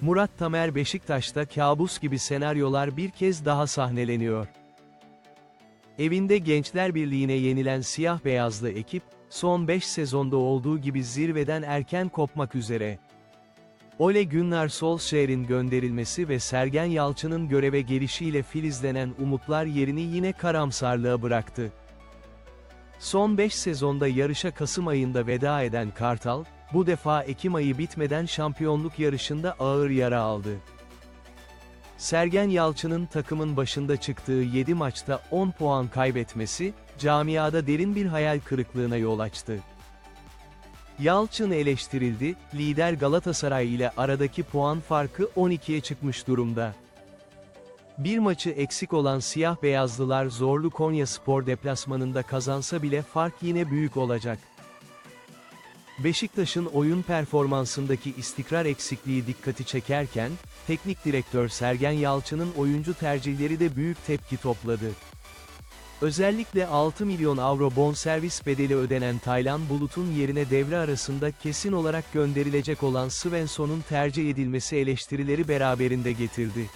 Murat Tamer Beşiktaş'ta kabus gibi senaryolar bir kez daha sahneleniyor. Evinde Gençler Birliği'ne yenilen siyah beyazlı ekip, son 5 sezonda olduğu gibi zirveden erken kopmak üzere. Ole Gunnar Solskjaer'in gönderilmesi ve Sergen Yalçın'ın göreve gelişiyle filizlenen umutlar yerini yine karamsarlığa bıraktı. Son 5 sezonda yarışa Kasım ayında veda eden Kartal, bu defa Ekim ayı bitmeden şampiyonluk yarışında ağır yara aldı. Sergen Yalçın'ın takımın başında çıktığı 7 maçta 10 puan kaybetmesi, camiada derin bir hayal kırıklığına yol açtı. Yalçın eleştirildi, lider Galatasaray ile aradaki puan farkı 12'ye çıkmış durumda. Bir maçı eksik olan siyah beyazlılar zorlu Konya Spor deplasmanında kazansa bile fark yine büyük olacak. Beşiktaş'ın oyun performansındaki istikrar eksikliği dikkati çekerken, teknik direktör Sergen Yalçın'ın oyuncu tercihleri de büyük tepki topladı. Özellikle 6 milyon avro bonservis bedeli ödenen Taylan Bulut'un yerine devre arasında kesin olarak gönderilecek olan Svensson'un tercih edilmesi eleştirileri beraberinde getirdi.